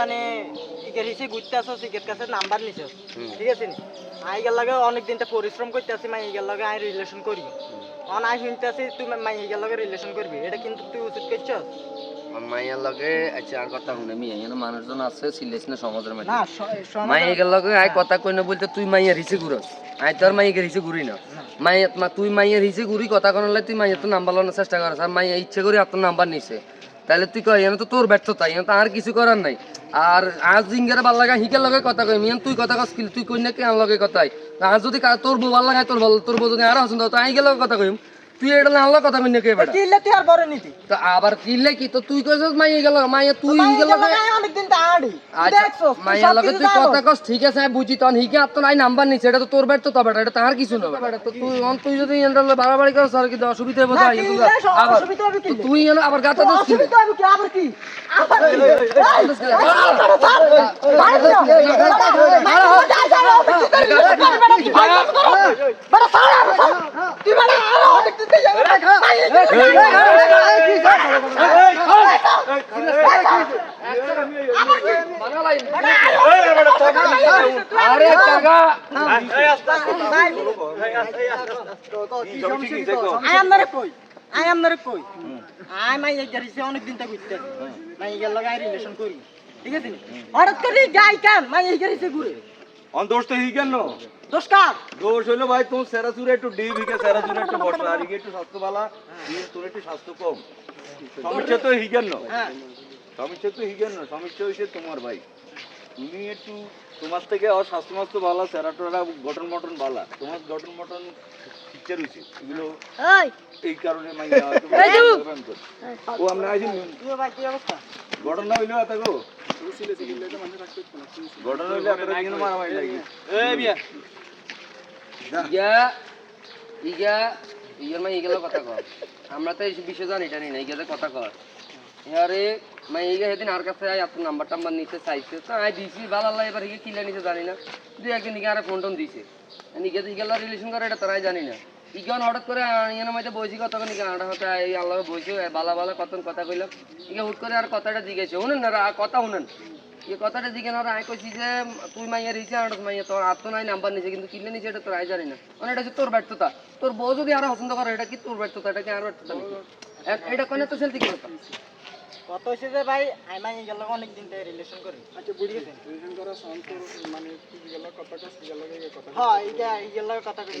মানে ইকের হিসে ঘুরতে আসো সিকের কাছে নাম্বার নিছো ঠিক আছে অনেক দিনটা পরিশ্রম করতে আসি লাগে আই রিলেশন করি অন আই শুনতে তুই মাইয়ে গেল লাগে রিলেশন করবি। এটা কিন্তু তুই উচিত করছস। মাইয়ার লগে আচ্ছা আর কথা শুনে মি এখানে মানুষজন আছে সিলেস না সমাজের মধ্যে? না মাইয়ার লগে আই কথা কই না বলতে তুই মাইয়ার হিসে ঘুরস। আই তোর মাইয়াকে হিসে ঘুরি না। মাইয়া মা তুই ঘুরি কথা তুই তো নাম্বার চেষ্টা করছ আর মাইয়া ইচ্ছে করে আপনার নাম্বার নিছে। তাহলে তুই এনে তো তোর ব্যর্থতা তো আর কিছু করার নাই। আর আজ জিঙ্গের ভালো লাগা হিকের লগে কথা কই মিয়ান তুই কথা কস তুই কই না কে আমার লগে কথাই আজ যদি তোর বউ ভালো লাগায় তোর তোর বউ যদি আরও পছন্দ তো আই গেলে কথা কইম। তুই এটা না আল্লাহ কথা কে বেটা তুই আর বড় নীতি তো আবার কিনলে কি তো তুই কইছস মাইয়া গেল মাইয়া তুই গেল অনেক দিন তাড়ি আচ্ছা মাইয়ার লগে তুই কথা কস ঠিক আছে আমি বুঝি তখন হিকে আর তো নাই নাম্বার নিছে এটা তো তোর বেট তো তবে এটা তার কিছু না বেটা তো তুই অন তুই যদি এন্ডার বাড়াবাড়ি করছ আর কি অসুবিধা হবে তাই আবার। তুই এনে আবার গাতা দোস কিনে অসুবিধা হবে কি আবার কি আবার কি আরে কাকা আই am not কই আই am not কই আই মাই এই গাড়িতে অনেক দিন থেকে ঘুরতে মাই এই লাগাই রিলেশন করি ঠিক আছে? হঠাৎ করে গাই কান মাই এই গাড়িতে ঘুরে অন দোষ তো হি কেন দোষ দোষ হইল ভাই তুমি সেরা চুরে একটু ডিপ হিকে সেরা চুরে একটু বসা আর একটু স্বাস্থ্য ভালা তোর একটু স্বাস্থ্য কম। সমস্যা তো হি কেন হ্যাঁ। সমস্যা তো হি কেন সমস্যা হইছে তোমার ভাই। তুমি একটু তোমার থেকে আর স্বাস্থ্য মাস্ত ভালো সেরা টোরা গঠন মটন ভালা তোমার গঠন মটন পিকচার হইছে এগুলো এই। কারণে মাইয়া ও আমরা আইছি। গঠন না হইল এত গো। গঠন হইলে এত কেন মারামারি লাগি এ বিয়া। ইগা ইগা ইগার মাই ইগেলা কথা কর আমরা তো এই বিষয় জানি জানি না ইগাতে কথা কর আরে মাই ইগা সেদিন আর কাছে আই আপনার নাম্বার টাম্বার নিতে চাইছে। তো আই দিছি ভালো আল্লাহ এবার ইগে কিলে নিতে জানি না। দুই একদিন ফোন টোন দিছে। রিলেশন করে এটা তারাই জানি না। ইগন হঠাৎ করে ইয়ানোর মধ্যে বইছি কথা কই ইগে আড়া এই আল্লাহ বইছে বালা বালা কত কথা কইলাম ইগে হুট করে আর কথাটা জিজ্ঞেস শুনেন না কথা শুনেন। এই কথাটা জিজ্ঞেস না আই কইছি যে তুই মাইয়া রিছে আর মাইয়া তোর আর তো নাই নাম্বার নিছে কিন্তু কিনলে নিছে এটা তোর আই জানি না। মানে এটা হচ্ছে তোর ব্যর্থতা। তোর বউ যদি আরও পছন্দ করে এটা কি তোর ব্যর্থতা? এটা কি আর ব্যর্থতা নাকি? এটা কোনে তো সেলতি কি কথা কত হইছে যে ভাই আই মাই এই লাগা অনেক দিন থেকে রিলেশন করি আচ্ছা বুঝি গেছেন হ্যাঁ এইটা এই লাগা কথা কই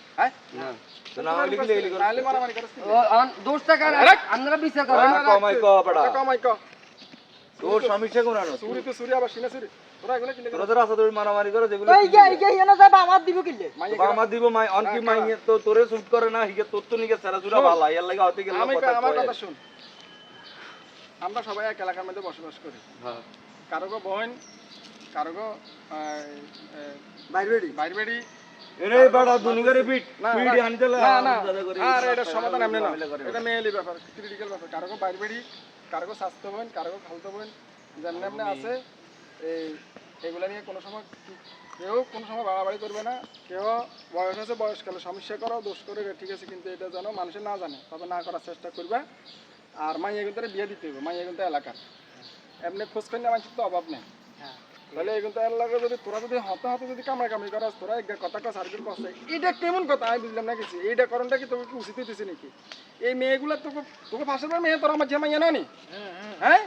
আমরা বিচার করেন। কমাই ক তোর সমস্যা কোন আনো তোরা তো রাস্তা ধরে মারামারি করে যেগুলো এই গে এই গে এনে যাবা আমার দিব কিলে আমার দিব মাই অন কি মাই তো তোরে শুট করে না হিগে তোর তো নিকে সারা জুড়া ভালো এর লাগা হতে গেল আমি আমার কথা শুন। আমরা সবাই এক এলাকার মধ্যে বসবাস করি। কারোগো বোন কারোগো বাইরবেড়ি? বাইরবেড়ি এরে বড়া দুনুগারে পিট পিট আনতে না না আর এটা সমাধান এমনি না। এটা মেয়েলি ব্যাপার ক্রিটিক্যাল ব্যাপার। কারোগো বাইরবেড়ি কারোগো স্বাস্থ্য বোন কারোগো খালতো বোন যেমনি এমনি আছে এই এগুলা নিয়ে কোনো সময় কেউ কোনো সময় বাড়াবাড়ি করবে না। কেউ বয়স আছে বয়সকালে সমস্যা করো দোষ করে ঠিক আছে কিন্তু এটা যেন মানুষের না জানে তবে না করার চেষ্টা করবে। আর মাই কিন্তু বিয়ে দিতে হবে মাই কিন্তু এলাকার। এমনি খোঁজ করলে মানুষের তো অভাব নেই। তাহলে এই কিন্তু এলাকা যদি তোরা যদি হতে হতে যদি কামড়া কামড়ি করাস তোরা এক কথা কষ্ট এটা কেমন কথা? আমি বুঝলাম না কিছু। এইটা কারণটা কি তোকে উচিত হইতেছে নাকি? এই মেয়েগুলো তোকে তোকে পর মেয়ে তোরা আমার যে মাইয়া নয় হ্যাঁ?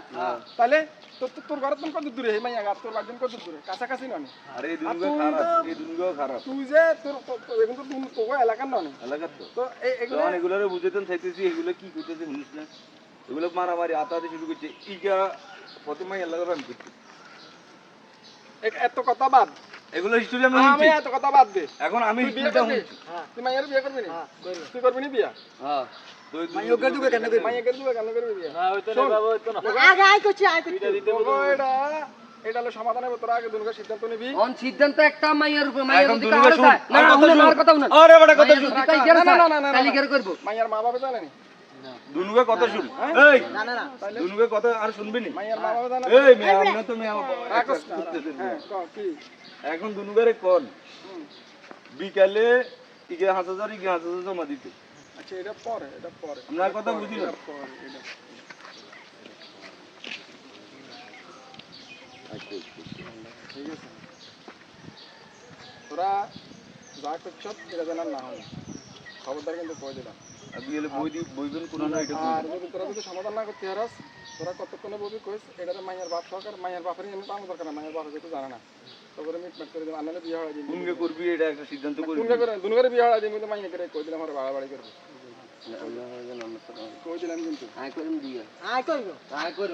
তাহলে তোর তোর- তোর তুমি কত দূরে মাইয়া আর তোর কত দূরে? কাছাকাছি নয় আরে এই দুনুগা খারাপ এই দুনুগা খারাপ। তুই যে তোর তোর- তোর- এখন তো তোকে এলাকার নয় নি। এলাকা তো তো এগুলো এগুলোরে বুঝাইতেন চাইতেছি এগুলো কি করতেছে শুনিস না। এগুলো মারামারি আতাতে শুরু করছে। ইগা প্রথমে এলাকা রান করছে এ- এত কথা বাদ। এগুলো হিস্টোরি আমি আমি এত কথা বাদ দে। এখন আমি তুই বিয়ে হিস্টোরিটা করবি? শুনছি। তুই মাইয়ার বিয়ে করবি না? তুই করবি না বিয়া? হ্যাঁ। সিদ্ধান্ত নিবি। অন সিদ্ধান্ত একটা মাইয়ার উপরে। না না কথা। আর করব? মাইয়ার মা বাবা জানেনি? দুনুকে কথা শুন। এই না না দুনুকে কথা আর শুনবি নি? এই মেয়ে আমরা তো মেয়ে হ্যাঁ এখন দুনুগারে কোন? বিকালে ইগে হাজার হাজার ইগে হাজার হাজার জমা দিতে। আচ্ছা এটা পরে এটা পরে। আপনার কথা বুঝি না। ঠিক আছে। তোরা যা করছ এটা যেন না হয়। খবরদার কিন্তু কই দিলাম। আপনি এলে বই দি বইবেন কোন না এটা আর যদি তোরা যদি সমাধান না করতে হারাস তোরা কতক্ষণে বলবি কইস এটা মাইয়ার বাপ সরকার মাইয়ার বাপের এমনি পাওয়া দরকার না মাইয়ার বাপ হয়তো জানে না। তারপরে মিট করে দিলাম আনলে বিয়ে হয় দিন। কোনকে করবি এটা একটা সিদ্ধান্ত করবি। দুনকে করে দুনকে বিয়ে হয় দিন কিন্তু মাইয়া করে কই দিলাম আর বাড়াবাড়ি করবি। আমরা আমরা কই দিলাম কিন্তু। আয় করিম দিয়া। আয় করব। আয় করব